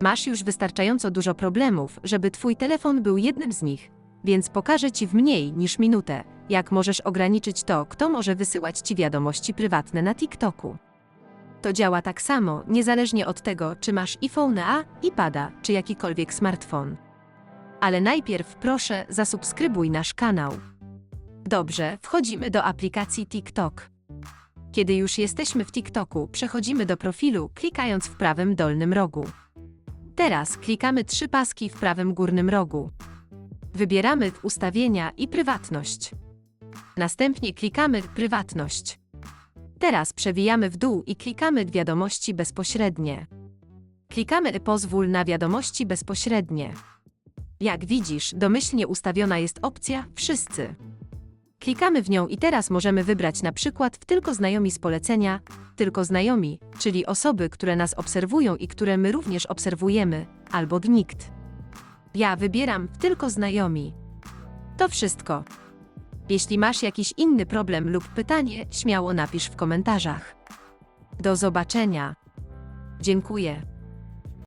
Masz już wystarczająco dużo problemów, żeby twój telefon był jednym z nich, więc pokażę ci w mniej niż minutę, jak możesz ograniczyć to, kto może wysyłać ci wiadomości prywatne na TikToku. To działa tak samo, niezależnie od tego, czy masz iPhone A, iPada, czy jakikolwiek smartfon. Ale najpierw proszę zasubskrybuj nasz kanał. Dobrze, wchodzimy do aplikacji TikTok. Kiedy już jesteśmy w TikToku, przechodzimy do profilu, klikając w prawym dolnym rogu. Teraz klikamy trzy paski w prawym górnym rogu. Wybieramy ustawienia i prywatność. Następnie klikamy prywatność. Teraz przewijamy w dół i klikamy wiadomości bezpośrednie. Klikamy pozwól na wiadomości bezpośrednie. Jak widzisz, domyślnie ustawiona jest opcja Wszyscy. Klikamy w nią i teraz możemy wybrać na przykład w tylko znajomi z polecenia, tylko znajomi, czyli osoby, które nas obserwują i które my również obserwujemy, albo nikt. Ja wybieram tylko znajomi. To wszystko. Jeśli masz jakiś inny problem lub pytanie, śmiało napisz w komentarzach. Do zobaczenia. Dziękuję.